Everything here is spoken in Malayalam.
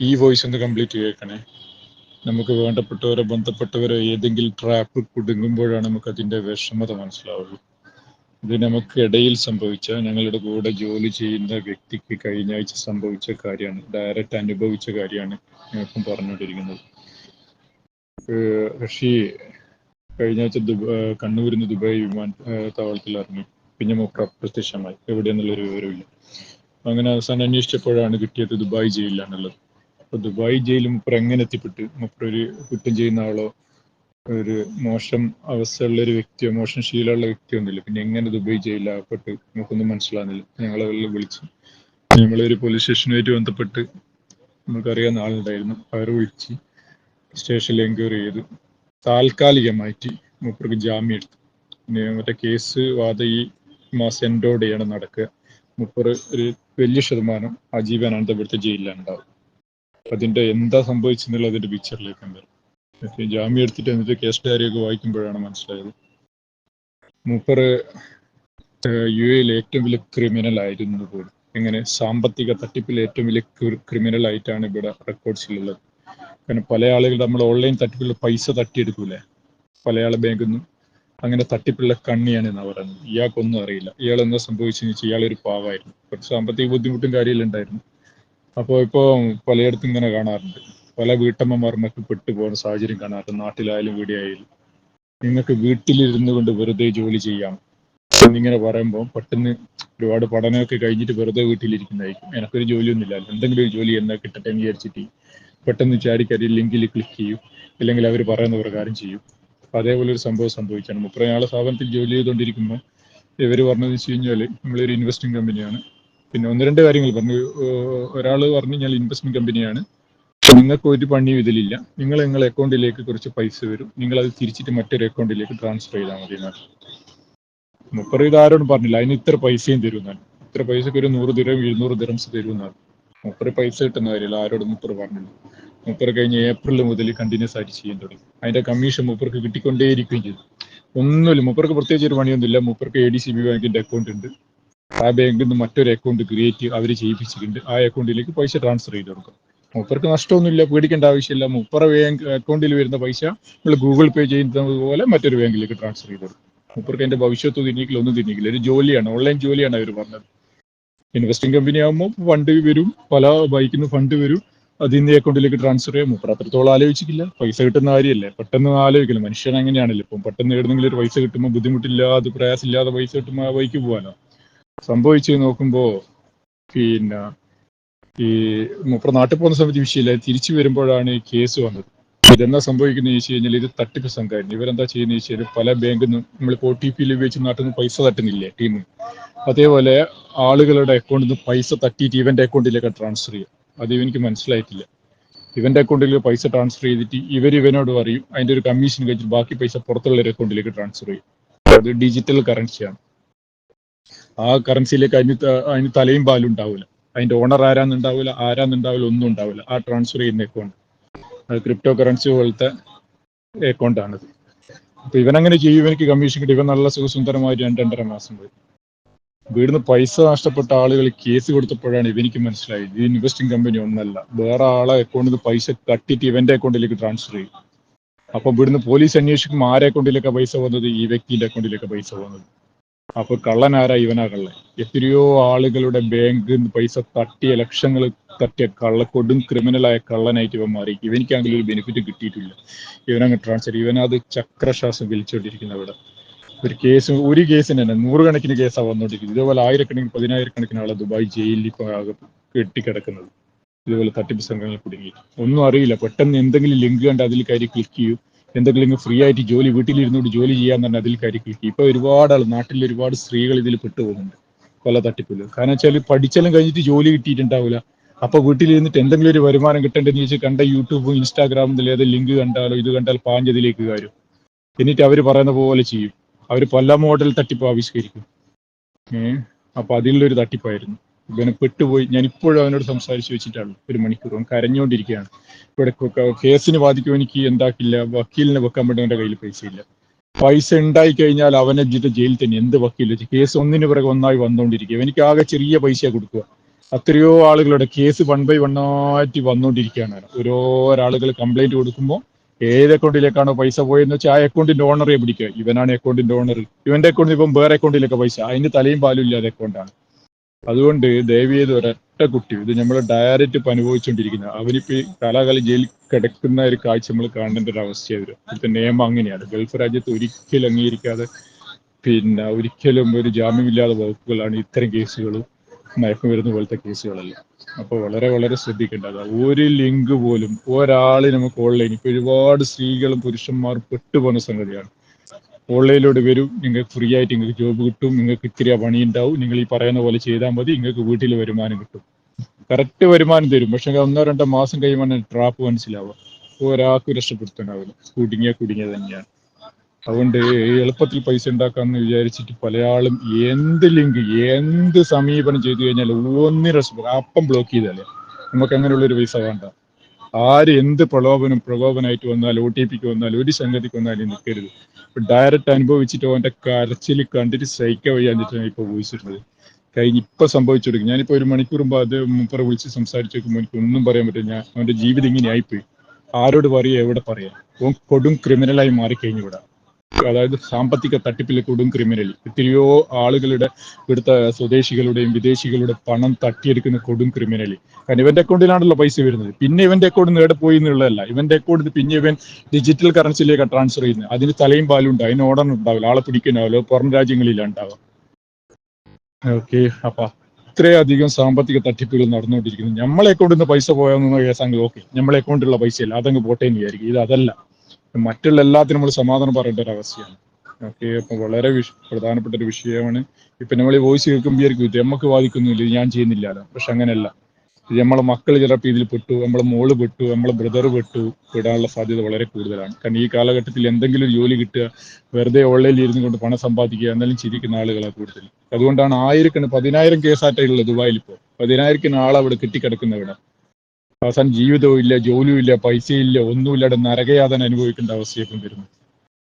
ഈ വോയിസ് ഒന്ന് കംപ്ലീറ്റ് കേൾക്കണേ. നമുക്ക് വേണ്ടപ്പെട്ടവരോ ബന്ധപ്പെട്ടവരോ ഏതെങ്കിലും ട്രാപ്പ് കുടുങ്ങുമ്പോഴാണ് നമുക്ക് അതിന്റെ വിഷമത മനസ്സിലാവുള്ളൂ. ഇത് നമുക്ക് ഇടയിൽ സംഭവിച്ച ഞങ്ങളുടെ കൂടെ ജോലി ചെയ്യുന്ന വ്യക്തിക്ക് കഴിഞ്ഞ ആഴ്ച സംഭവിച്ച കാര്യമാണ്. ഡയറക്റ്റ് അനുഭവിച്ച കാര്യമാണ് ഞങ്ങൾക്കും പറഞ്ഞുകൊണ്ടിരിക്കുന്നത്. ഋഷി കഴിഞ്ഞ ആഴ്ച ദുബായ് കണ്ണൂരിൽ നിന്ന് ദുബായ് വിമാനത്താവളത്തിൽ ഇറങ്ങി. പിന്നെ മൂപ്പർ അപ്രത്യക്ഷമായി. എവിടെയെന്നുള്ളൊരു വിവരമില്ല അങ്ങനെ അവസാനം അന്വേഷിച്ചപ്പോഴാണ് കിട്ടിയത് ദുബായ് ജയിലിലാണുള്ളത്. അപ്പൊ ദുബായ് ജയിലും മുപ്പർ എങ്ങനെ എത്തിപ്പെട്ടു മുപ്പർ ഒരു കുറ്റം ചെയ്യുന്ന ആളോ ഒരു മോശം അവസ്ഥയുള്ള ഒരു വ്യക്തിയോ മോശം ശീലമുള്ള വ്യക്തിയോ ഒന്നുമില്ല. പിന്നെ എങ്ങനെ ദുബായ് ജയിലിലാകപ്പെട്ട് നമുക്കൊന്നും മനസ്സിലാകുന്നില്ല ഞങ്ങളെ വിളിച്ചു ഞങ്ങളൊരു പോലീസ് സ്റ്റേഷനുമായിട്ട് ബന്ധപ്പെട്ട് നമുക്കറിയാവുന്ന ആളുണ്ടായിരുന്നു. അവരെ വിളിച്ച് സ്റ്റേഷനിൽ എൻക്വയറി ചെയ്ത് താൽക്കാലികമായിട്ട് മൂപ്പർക്ക് ജാമ്യം എടുത്തു. പിന്നെ മറ്റേ കേസ് വാദ ഈ മാസം എൻഡോടെയാണ് നടക്കുക. മുപ്പർ ഒരു വലിയ ശതമാനം ആജീവനാന്ത ഇവിടുത്തെ ജയിലിലാണ് ഉണ്ടാവും അതിന്റെ എന്താ സംഭവിച്ചെന്നുള്ള അതിന്റെ പിക്ചറിലേക്ക് എന്തായാലും. ജാമ്യം എടുത്തിട്ട് എന്നിട്ട് കേസ് ഡയറി ഒക്കെ വായിക്കുമ്പോഴാണ് മനസ്സിലായത്. മൂപ്പർ യു എയിൽ ഏറ്റവും വലിയ ക്രിമിനൽ ആയിരുന്നു പോലും. എങ്ങനെ സാമ്പത്തിക തട്ടിപ്പിൽ ഏറ്റവും വലിയ ക്രിമിനൽ ആയിട്ടാണ് ഇവിടെ റെക്കോർഡ്സിലുള്ളത് കാരണം പല ആളുകൾ നമ്മൾ ഓൺലൈൻ തട്ടിപ്പിൽ പൈസ തട്ടിയെടുക്കൂലേ? പല ആളെ ബാങ്കിൽ നിന്നും അങ്ങനെ തട്ടിപ്പുള്ള കണ്ണിയാണ് എന്നാ പറയുന്നത്. ഇയാൾക്കൊന്നും അറിയില്ല. ഇയാൾ എന്താ സംഭവിച്ചെന്ന് വെച്ചാൽ ഇയാളൊരു പാവായിരുന്നു. കുറച്ച് സാമ്പത്തിക ബുദ്ധിമുട്ടും കാര്യമെല്ലാം അപ്പോൾ ഇപ്പോൾ പലയിടത്തും ഇങ്ങനെ കാണാറുണ്ട്. പല വീട്ടമ്മമാർക്കൊക്കെ പെട്ടുപോകുന്ന സാഹചര്യം കാണാറുണ്ട്. നാട്ടിലായാലും വീടിയായാലും. നിങ്ങൾക്ക് വീട്ടിലിരുന്നു കൊണ്ട് വെറുതെ ജോലി ചെയ്യാം. എന്നിങ്ങനെ പറയുമ്പോൾ പെട്ടെന്ന് ഒരുപാട് പഠനമൊക്കെ കഴിഞ്ഞിട്ട് വെറുതെ വീട്ടിലിരിക്കുന്നതായിരിക്കും. എനിക്കൊരു ജോലിയൊന്നും ഇല്ല എന്തെങ്കിലും ഒരു ജോലി എന്നാ കിട്ടട്ടെ എന്ന് വിചാരിച്ചിട്ട് പെട്ടെന്ന് ചാടിക്കരി ലിങ്കിൽ ക്ലിക്ക് ചെയ്യും. ഇല്ലെങ്കിൽ അവർ പറയുന്ന പ്രകാരം ചെയ്യും. അപ്പൊ അതേപോലെ ഒരു സംഭവം സംഭവിച്ചാണ്. മുപ്പതിനാളെ സ്ഥാപനത്തിൽ ജോലി ചെയ്തുകൊണ്ടിരിക്കുമ്പോൾ ഇവർ പറഞ്ഞതെന്ന് വെച്ച് കഴിഞ്ഞാൽ നമ്മളൊരു ഇൻവെസ്റ്റിംഗ് കമ്പനിയാണ് പിന്നെ ഒന്ന് രണ്ട് കാര്യങ്ങൾ പറഞ്ഞു. ഒരാൾ പറഞ്ഞു ഞാൻ ഇൻവെസ്റ്റ്മെന്റ് കമ്പനിയാണ് നിങ്ങൾക്ക് ഒരു പണിയും ഇതിലില്ല. നിങ്ങൾ നിങ്ങളുടെ അക്കൗണ്ടിലേക്ക് കുറച്ച് പൈസ വരും. നിങ്ങൾ അത് തിരിച്ചിട്ട് മറ്റൊരു അക്കൗണ്ടിലേക്ക് ട്രാൻസ്ഫർ ചെയ്താൽ മതി എന്നാണ്. മുപ്പറ് ഇത് ആരോടും പറഞ്ഞില്ല. അതിന് ഇത്ര പൈസയും തരും എന്നാണ്. ഇത്ര പൈസക്ക് ഒരു നൂറ് ദിരം എഴുന്നൂറ് ദിരംസ് തരും എന്നാണ്. മുപ്പറ് പൈസ കിട്ടുന്ന കാര്യമില്ല. ആരോടും മുപ്പറ് പറഞ്ഞില്ല. മുപ്പറ് കഴിഞ്ഞ് ഏപ്രിൽ മുതൽ കണ്ടിന്യൂസ് ആയിട്ട് ചെയ്യാൻ തുടങ്ങി. അതിന്റെ കമ്മീഷൻ മുപ്പർക്ക് കിട്ടിക്കൊണ്ടേയിരിക്കുകയും ചെയ്തു. ഒന്നുമില്ല. മുപ്പർക്ക് പ്രത്യേകിച്ച് ഒരു പണിയൊന്നുമില്ല. മുപ്പർക്ക് എ ഡി സി ബി ബാങ്കിന്റെ അക്കൗണ്ട് ഉണ്ട്. ആ ബാങ്കിൽ നിന്ന് മറ്റൊരു അക്കൗണ്ട് ക്രിയേറ്റ് അവർ ചെയ്യിപ്പിച്ചിട്ടുണ്ട്. ആ അക്കൗണ്ടിലേക്ക് പൈസ ട്രാൻസ്ഫർ ചെയ്ത് കൊടുക്കും. മൂപ്പർക്ക് നഷ്ടമൊന്നുമില്ല പേടിക്കേണ്ട ആവശ്യമില്ല. മൂപ്പറ ബാങ്ക് അക്കൗണ്ടിൽ വരുന്ന പൈസ നമ്മൾ ഗൂഗിൾ പേ ചെയ്യുന്നത് പോലെ മറ്റൊരു ബാങ്കിലേക്ക് ട്രാൻസ്ഫർ ചെയ്ത് കൊടുക്കും. മൂപ്പർക്ക് അതിന്റെ ഭവിഷ്യത്ത് തിന്നിക്കില്ല ഒന്നും തിന്നിക്കില്ല ഒരു ജോലിയാണ് ഓൺലൈൻ ജോലിയാണ് അവർ പറഞ്ഞത്. ഇൻവെസ്റ്റിംഗ് കമ്പനി ആകുമ്പോൾ ഫണ്ട് വരും പല ബൈക്കിൽ നിന്ന് ഫണ്ട് വരും. അത് ഇന്ന് അക്കൗണ്ടിലേക്ക് ട്രാൻസ്ഫർ ചെയ്യാം. മൂപ്പർ അത്രത്തോളം ആലോചിക്കില്ല പൈസ കിട്ടുന്ന കാര്യമല്ലേ. പെട്ടെന്ന് ആലോചിക്കില്ല? മനുഷ്യൻ അങ്ങനെയാണല്ലോ. ഇപ്പം പെട്ടെന്ന് എവിടെന്നെങ്കിലും ഒരു പൈസ കിട്ടുമ്പോൾ ബുദ്ധിമുട്ടില്ലാതെ പ്രയാസമില്ലാതെ പൈസ കിട്ടുമ്പോൾ ആ ബൈക്ക് പോകാനോ സംഭവിച്ച് നോക്കുമ്പോ പിന്നെ ഈ മൂപ്പർ നാട്ടിൽ പോകുന്ന സമയത്ത് വിഷയമില്ല. തിരിച്ചു വരുമ്പോഴാണ് ഈ കേസ് വന്നത്. ഇതെന്താ സംഭവിക്കുന്നത് ചോദിച്ചു കഴിഞ്ഞാൽ ഇത് തട്ടിപ്പ് സംഘമായിരുന്നു ഇവരെന്താ ചെയ്യുന്ന ചോദിച്ചു കഴിഞ്ഞാൽ പല ബാങ്കിൽ നമ്മൾ ഒ ടി പിയിൽ ഉപയോഗിച്ച് നാട്ടിൽ നിന്ന് പൈസ തട്ടുന്നില്ലേ ടീം അതേപോലെ ആളുകളുടെ അക്കൗണ്ടിൽ നിന്ന് പൈസ തട്ടിയിട്ട് ഇവന്റെ അക്കൗണ്ടിലേക്ക് ട്രാൻസ്ഫർ ചെയ്യും. അത് ഇവനിക്ക് മനസ്സിലായിട്ടില്ല. ഇവന്റെ അക്കൗണ്ടിൽ പൈസ ട്രാൻസ്ഫർ ചെയ്തിട്ട് ഇവർ ഇവനോട് പറയും അതിന്റെ ഒരു കമ്മീഷൻ കഴിച്ചിട്ട് ബാക്കി പൈസ പുറത്തുള്ള ഒരു അക്കൗണ്ടിലേക്ക് ട്രാൻസ്ഫർ ചെയ്യും. അത് ഡിജിറ്റൽ കറൻസിയാണ് ആ കറൻസിയിലേക്ക് അതിന് അതിന് തലയും പാലും ഉണ്ടാവില്ല അതിന്റെ ഓണർ ആരാന്നുണ്ടാവില്ല ആരാന്നുണ്ടാവില്ല ഒന്നും ഉണ്ടാവില്ല ആ ട്രാൻസ്ഫർ ചെയ്യുന്ന അക്കൗണ്ട് അത് ക്രിപ്റ്റോ കറൻസി പോലത്തെ അക്കൗണ്ട് ആണത്. അപ്പൊ ഇവനങ്ങനെ ചെയ്യും ഇവനിക്ക് കമ്മീഷൻ കിട്ടി. ഇവൻ നല്ല സുഖസുന്ദരമായി രണ്ട് രണ്ടര മാസം പോയി. വീടിന് പൈസ നഷ്ടപ്പെട്ട ആളുകൾ കേസ് കൊടുത്തപ്പോഴാണ് ഇവനിക്ക് മനസ്സിലായത്. ഈ ഇൻവെസ്റ്റിംഗ് കമ്പനി ഒന്നല്ല. വേറെ ആളെ അക്കൗണ്ടിൽ നിന്ന് പൈസ കട്ടിട്ട് ഇവന്റെ അക്കൗണ്ടിലേക്ക് ട്രാൻസ്ഫർ ചെയ്യും. അപ്പൊ ഇവിടുന്ന് പോലീസ് അന്വേഷിക്കുമ്പോൾ ആരെ അക്കൗണ്ടിലേക്ക് പൈസ പോകുന്നത്? ഈ വ്യക്തിന്റെ അക്കൗണ്ടിലേക്ക് പൈസ പോകുന്നത്. അപ്പൊ കള്ളനാരാ ഇവനാ കള്ളൻ? എത്രയോ ആളുകളുടെ ബാങ്ക് പൈസ തട്ടിയ ലക്ഷങ്ങൾ തട്ടിയ കള്ള കൊടും ക്രിമിനലായ കള്ളനായിട്ട് ഇവൻ മാറി. ഇവനിക്കാണെങ്കിൽ ഒരു ബെനിഫിറ്റ് കിട്ടിയിട്ടില്ല. ഇവനങ്ങ് ട്രാൻസ്ഫർ ഇവനത് ചക്രശ്വാസം വലിച്ചുകൊണ്ടിരിക്കുന്ന അവിടെ. ഒരു കേസ് ഒരു കേസിന് തന്നെ. നൂറുകണക്കിന് കേസാണ് വന്നുകൊണ്ടിരിക്കുന്നത് ഇതേപോലെ ആയിരക്കണക്കിന് പതിനായിരക്കണക്കിന് ആളെ ദുബായ് ജയിലിൽ ഇപ്പോൾ ആകെ കെട്ടിക്കിടക്കുന്നത്. ഇതുപോലെ തട്ടിപ്പ് സംഘങ്ങൾ കുടുങ്ങി ഒന്നും അറിയില്ല. പെട്ടെന്ന് എന്തെങ്കിലും ലിങ്ക് കണ്ട് അതിൽ കയറി ക്ലിക്ക് ചെയ്യും. എന്തെങ്കിലും ഫ്രീ ആയിട്ട് ജോലി വീട്ടിലിരുന്നുകൊണ്ട് ജോലി ചെയ്യാൻ തന്നെ അതിൽ ചെയ്യും ഇപ്പൊ ഒരുപാട് ആൾ നാട്ടിൽ ഒരുപാട് സ്ത്രീകൾ ഇതിൽ പെട്ടുപോകുന്നുണ്ട് കൊല തട്ടിപ്പിൽ കാരണം വെച്ചാൽ പഠിച്ചെല്ലാം കഴിഞ്ഞിട്ട് ജോലി കിട്ടിയിട്ടുണ്ടാവില്ല അപ്പൊ വീട്ടിലിരുന്നിട്ട് എന്തെങ്കിലും ഒരു വരുമാനം കിട്ടേണ്ടെന്ന് ചോദിച്ചാൽ കണ്ട യൂട്യൂബും ഇൻസ്റ്റാഗ്രാമിൽ ഏത് ലിങ്ക് കണ്ടാലോ ഇത് കണ്ടാൽ പാഞ്ഞതിലേക്ക് കാര്യം എന്നിട്ട് അവർ പറയുന്ന പോലെ ചെയ്യും. അവർ പല മോഡൽ തട്ടിപ്പ് ആവിഷ്കരിക്കും. ഏഹ് അപ്പൊ അതിലൊരു തട്ടിപ്പായിരുന്നു. ഇവനെ പെട്ടുപോയി. ഞാൻ ഇപ്പോഴും അവനോട് സംസാരിച്ചു വെച്ചിട്ടാണ് ഒരു മണിക്കൂർ. അവൻ കരഞ്ഞുകൊണ്ടിരിക്കുകയാണ്. ഇവിടെ കേസിന് ബാധിക്കും എനിക്ക് എന്താക്കില്ല. വക്കീലിനെ വെക്കാൻ വേണ്ടി അവന്റെ കയ്യിൽ പൈസ ഇല്ല. പൈസ ഉണ്ടായി കഴിഞ്ഞാൽ അവനെ ജിത ജയിലിൽ തന്നെ എന്ത് വക്കീൽ കേസ് ഒന്നിനു പിറകെ ഒന്നായി വന്നുകൊണ്ടിരിക്കുക. എനിക്ക് ആകെ ചെറിയ പൈസ കൊടുക്കുക. എത്രയോ ആളുകളുടെ കേസ് വൺ ബൈ വൺ ആയിട്ട് വന്നുകൊണ്ടിരിക്കുകയാണ് ഓരോരാളുകൾ കംപ്ലൈന്റ് കൊടുക്കുമ്പോൾ ഏത് അക്കൗണ്ടിലേക്കാണോ പൈസ പോയെന്ന് വെച്ചാൽ ആ അക്കൗണ്ടിന്റെ ഓണറെ പിടിക്കുക. ഇവനാണ് അക്കൗണ്ടിന്റെ ഓണർ ഇവന്റെ അക്കൗണ്ടിൽ ഇപ്പം വേറെ അക്കൗണ്ടിലൊക്കെ പൈസ. അതിന് തലയും പാലും ഇല്ലാതെ അക്കൗണ്ടാണ് അതുകൊണ്ട് ദേവിയത് ഒരൊറ്റ കുട്ടി ഇത് നമ്മൾ ഡയറക്റ്റ് ഇപ്പം അനുഭവിച്ചുകൊണ്ടിരിക്കുന്ന അവരിപ്പോ ഈ കാലാകാലം ജയിലിൽ കിടക്കുന്ന ഒരു കാഴ്ച നമ്മൾ കാണേണ്ട ഒരു അവസ്ഥയായി വരും ഇപ്പോഴത്തെ നിയമം അങ്ങനെയാണ്. ഗൾഫ് രാജ്യത്ത് ഒരിക്കലും അംഗീകരിക്കാതെ പിന്നെ ഒരിക്കലും ഒരു ജാമ്യമില്ലാതെ വകുപ്പുകളാണ് ഇത്തരം കേസുകളും വരുന്ന പോലത്തെ കേസുകളെല്ലാം. അപ്പോൾ വളരെ വളരെ ശ്രദ്ധിക്കേണ്ടത് ഒരു ലിങ്ക് പോലും ഒരാളെ നമുക്ക് ഓൺലൈൻ ഇപ്പൊ ഒരുപാട് സ്ത്രീകളും പുരുഷന്മാരും പെട്ടുപോകുന്ന സംഗതിയാണ്. ഓൺലൈനിലൂടെ വരും. നിങ്ങൾക്ക് ഫ്രീ ആയിട്ട് നിങ്ങൾക്ക് ജോബ് കിട്ടും. നിങ്ങൾക്ക് ഇത്തിരി പണി ഉണ്ടാവും. നിങ്ങൾ ഈ പറയുന്ന പോലെ ചെയ്താൽ മതി. നിങ്ങൾക്ക് വീട്ടിൽ വരുമാനം കിട്ടും. കറക്റ്റ് വരുമാനം തരും. പക്ഷെ ഒന്നോ രണ്ടോ മാസം കഴിയുമ്പോൾ ട്രാപ്പ് മനസ്സിലാവുക. ഒരാൾക്കും രക്ഷപ്പെടുത്താനാവില്ല. കുടുങ്ങിയ കുടുങ്ങിയ തന്നെയാണ്. അതുകൊണ്ട് എളുപ്പത്തിൽ പൈസ ഉണ്ടാക്കാമെന്ന് വിചാരിച്ചിട്ട് പല ആളും എന്ത് ലിങ്ക് എന്ത് സമീപനം ചെയ്തു കഴിഞ്ഞാൽ ഒന്നിനും രക്ഷപ്പെടും അപ്പം ബ്ലോക്ക് ചെയ്താലേ നമുക്ക് അങ്ങനെയുള്ളൊരു പൈസ വേണ്ട. ആര് എന്ത് പ്രലോഭനം പ്രകോപനമായിട്ട് വന്നാലും ഒ ടി പിക്ക് വന്നാലും ഒരു സംഗതിക്ക് വന്നാലും നിൽക്കരുത്. ഡയറക്റ്റ് അനുഭവിച്ചിട്ട് അവന്റെ കരച്ചിൽ കണ്ടിട്ട് സഹിക്കാൻ വയ്യാഞ്ഞിട്ടാണ് ഇപ്പൊ വോയിച്ചിട്ടുള്ളത് കഴിഞ്ഞ് ഇപ്പൊ സംഭവിച്ചു കൊടുക്കും. ഞാനിപ്പോ ഒരു മണിക്കൂർ മുമ്പ് അത് മുപ്പറ വിളിച്ച് സംസാരിച്ചു നോക്കുമ്പോൾ എനിക്ക് ഒന്നും പറയാൻ പറ്റില്ല. ഞാൻ അവന്റെ ജീവിതം ഇങ്ങനെ ആയിപ്പോയി. ആരോട് പറയാ എവിടെ പറയാ? ഓൻ കൊടും ക്രിമിനലായി മാറിക്കഴിഞ്ഞു ഇവിടെ. അതായത് സാമ്പത്തിക തട്ടിപ്പിൽ കൊടും ക്രിമിനൽ എത്രയോ ആളുകളുടെ ഇവിടുത്തെ സ്വദേശികളുടെയും വിദേശികളുടെ പണം തട്ടിയെടുക്കുന്ന കൊടും ക്രിമിനൽ കാരണം ഇവന്റെ അക്കൗണ്ടിലാണല്ലോ പൈസ വരുന്നത്. പിന്നെ ഇവന്റെ അക്കൗണ്ട് നേടെ പോയി എന്നുള്ളതല്ല. ഇവന്റെ അക്കൗണ്ടിൽ പിന്നെ ഇവൻ ഡിജിറ്റൽ കറൻസിയിലേക്ക് ട്രാൻസ്ഫർ ചെയ്യുന്നത്. അതിന് തലയും പാലും ഉണ്ട്. അതിന് ഓർഡർ ഉണ്ടാവില്ല. ആളെ പിടിക്കാനാവില്ല. പുറം രാജ്യങ്ങളിലാണ് ഉണ്ടാവുക. ഓക്കെ അപ്പൊ. ഇത്രയധികം സാമ്പത്തിക തട്ടിപ്പുകൾ നടന്നുകൊണ്ടിരിക്കുന്നു. നമ്മളെ അക്കൗണ്ടിൽ നിന്ന് പൈസ പോയാൽ കേസാങ്കിൽ ഓക്കെ നമ്മളെ അക്കൗണ്ടിലുള്ള പൈസ അല്ല അതങ്ങ് പോട്ടേന്ന് വിചാരിക്കും. ഇത് അതല്ല. മറ്റുള്ള എല്ലാത്തിനും നമ്മൾ സമാധാനം പറയേണ്ട ഒരു അവസ്ഥയാണ്. ഓക്കെ അപ്പൊ വളരെ വിഷ പ്രധാനപ്പെട്ട ഒരു വിഷയമാണ്. ഇപ്പൊ നമ്മൾ ഈ വോയിസ് കേൾക്കുമ്പോൾ വിചാരിക്കും ഇത് നമുക്ക് ബാധിക്കുന്നില്ല ഞാൻ ചെയ്യുന്നില്ലല്ലോ. പക്ഷെ അങ്ങനെയല്ല. നമ്മളെ മക്കൾ ചിലപ്പോൾ ഇതിൽ പെട്ടു നമ്മളെ മോൾ പെട്ടു നമ്മളെ ബ്രദർ പെട്ടു പെടാനുള്ള സാധ്യത വളരെ കൂടുതലാണ്. കാരണം ഈ കാലഘട്ടത്തിൽ എന്തെങ്കിലും ഒരു ജോലി കിട്ടുക വെറുതെ ഓൺലൈനിൽ ഇരുന്ന് കൊണ്ട് പണം സമ്പാദിക്കുക എന്നാലും ചിരിക്കുന്ന ആളുകളാണ് കൂടുതൽ. അതുകൊണ്ടാണ് ആയിരക്കണ് പതിനായിരം കേസായിട്ടുള്ളത് ദുബായിൽ ഇപ്പോൾ പതിനായിരത്തിന് ആളവിടെ കിട്ടിക്കിടക്കുന്നവിടെ അവസാനം ജീവിതവും ഇല്ല ജോലിയും ഇല്ല പൈസയും ഇല്ല ഒന്നുമില്ലാതെ നരകയാതന അനുഭവിക്കേണ്ട അവസ്ഥയൊക്കെ വരുന്നു.